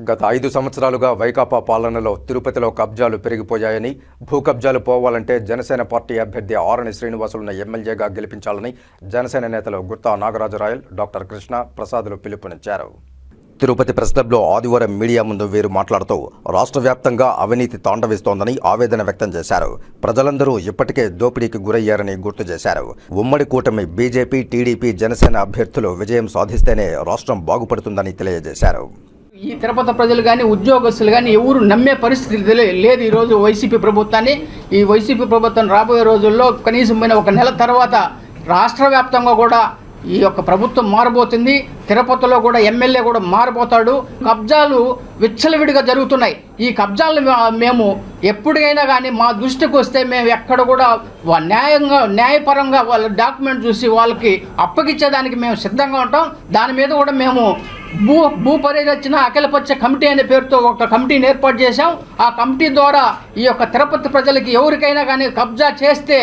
గత ఐదు సంవత్సరాలుగా వైకాపా పాలనలో తిరుపతిలో కబ్జాలు పెరిగిపోయాయని భూ కబ్జాలు పోవాలంటే జనసేన పార్టీ అభ్యర్థి ఆరణి శ్రీనివాసులను ఎమ్మెల్యేగా గెలిపించాలని జనసేన నేతలు గుత్తా నాగరాజరాయల్ డాక్టర్ కృష్ణ ప్రసాద్లు పిలుపునిచ్చారు. తిరుపతి ప్రెస్ క్లబ్లో ఆదివారం మీడియా ముందు వీరు మాట్లాడుతూ రాష్ట్ర వ్యాప్తంగా అవినీతి తాండవిస్తోందని ఆవేదన వ్యక్తం చేశారు. ప్రజలందరూ ఇప్పటికే దోపిడీకి గురయ్యారని గుర్తు చేశారు. ఉమ్మడి కూటమి బీజేపీ టీడీపీ జనసేన అభ్యర్థులు విజయం సాధిస్తేనే రాష్ట్రం బాగుపడుతుందని తెలియజేశారు. ఈ తిరుపతి ప్రజలు కానీ ఉద్యోగస్తులు కానీ ఎవరు నమ్మే పరిస్థితి లేదు ఈరోజు వైసీపీ ప్రభుత్వాన్ని. ఈ వైసీపీ ప్రభుత్వం రాబోయే రోజుల్లో కనీసం పోయిన ఒక నెల తర్వాత రాష్ట్ర వ్యాప్తంగా కూడా ఈ యొక్క ప్రభుత్వం మారబోతుంది. తిరుపతిలో కూడా ఎమ్మెల్యే కూడా మారిపోతాడు. కబ్జాలు విచ్చలవిడిగా జరుగుతున్నాయి. ఈ కబ్జాలు మేము ఎప్పటికైనా కానీ మా దృష్టికి వస్తే మేము ఎక్కడ కూడా వా- న్యాయంగా న్యాయపరంగా వాళ్ళ డాక్యుమెంట్ చూసి వాళ్ళకి అప్పగించేదానికి మేము సిద్ధంగా ఉంటాం. దాని మీద కూడా మేము భూ భూ పరిరచన అఖిలపక్ష కమిటీ అనే పేరుతో ఒక కమిటీని ఏర్పాటు చేశాం. ఆ కమిటీ ద్వారా ఈ యొక్క తిరుపతి ప్రజలకి ఎవరికైనా కానీ కబ్జా చేస్తే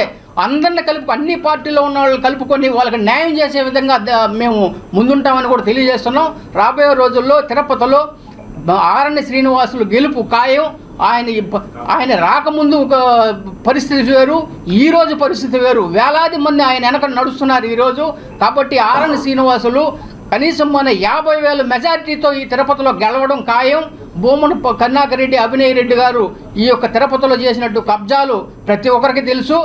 అందరిని కలుపు అన్ని పార్టీలో ఉన్న వాళ్ళు కలుపుకొని వాళ్ళకి న్యాయం చేసే విధంగా మేము ముందుంటామని కూడా తెలియజేస్తున్నాం. రాబోయే రోజుల్లో తిరుపతిలో ఆరణ్య శ్రీనివాసులు గెలుపు ఖాయం. ఆయన ఆయన రాకముందు ఒక పరిస్థితి వేరు ఈ రోజు పరిస్థితి వేరు. వేలాది మంది ఆయన వెనక నడుస్తున్నారు ఈరోజు. కాబట్టి ఆరణ్య శ్రీనివాసులు కనీసం మన యాభై వేల మెజారిటీతో ఈ తిరుపతిలో గెలవడం ఖాయం. భూమన కన్నాకరెడ్డి అభినయ్ రెడ్డి గారు ఈ యొక్క తిరుపతిలో చేసినట్టు కబ్జాలు ప్రతి ఒక్కరికి తెలుసు.